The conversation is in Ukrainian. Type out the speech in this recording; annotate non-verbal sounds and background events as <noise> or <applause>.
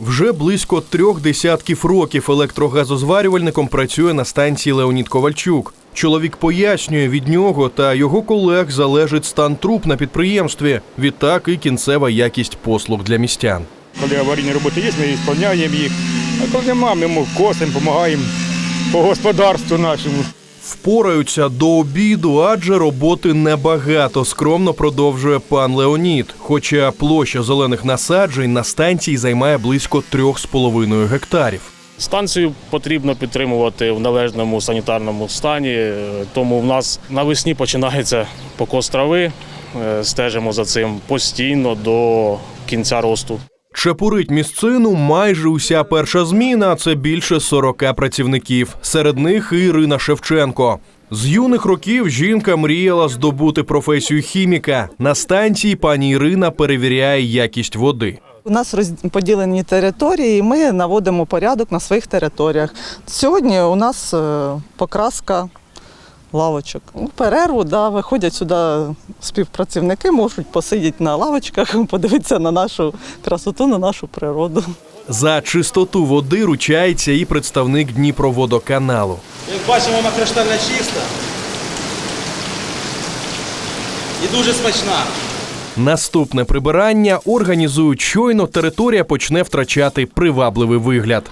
Вже близько трьох десятків років електрогазозварювальником працює на станції Леонід Ковальчук. Чоловік пояснює, від нього та його колег залежить стан труб на підприємстві, відтак і кінцева якість послуг для містян. Коли аварійні роботи є, ми виконуємо їх. А коли немає, ми косимо, допомагаємо по господарству нашому. Впораються до обіду, адже роботи небагато, скромно продовжує пан Леонід. Хоча площа зелених насаджень на станції займає близько 3,5 гектарів. Станцію потрібно підтримувати в належному санітарному стані, тому в нас навесні починається покос трави. Е, Стежимо за цим постійно до кінця росту. Чепурить місцину майже уся перша зміна. Це більше 40 працівників. Серед них Ірина Шевченко. З юних років жінка мріяла здобути професію хіміка. На станції пані Ірина перевіряє якість води. У нас розподілені території, і ми наводимо порядок на своїх територіях. Сьогодні у нас е, покраска лавочок. У перерву да, виходять сюди співпрацівники, можуть посидіти на лавочках, <laughs> подивитися на нашу красоту, на нашу природу. За чистоту води ручається і представник Дніпроводоканалу. Як бачимо, вона криштально чиста і дуже смачна. Наступне прибирання організують щойно територія почне втрачати привабливий вигляд.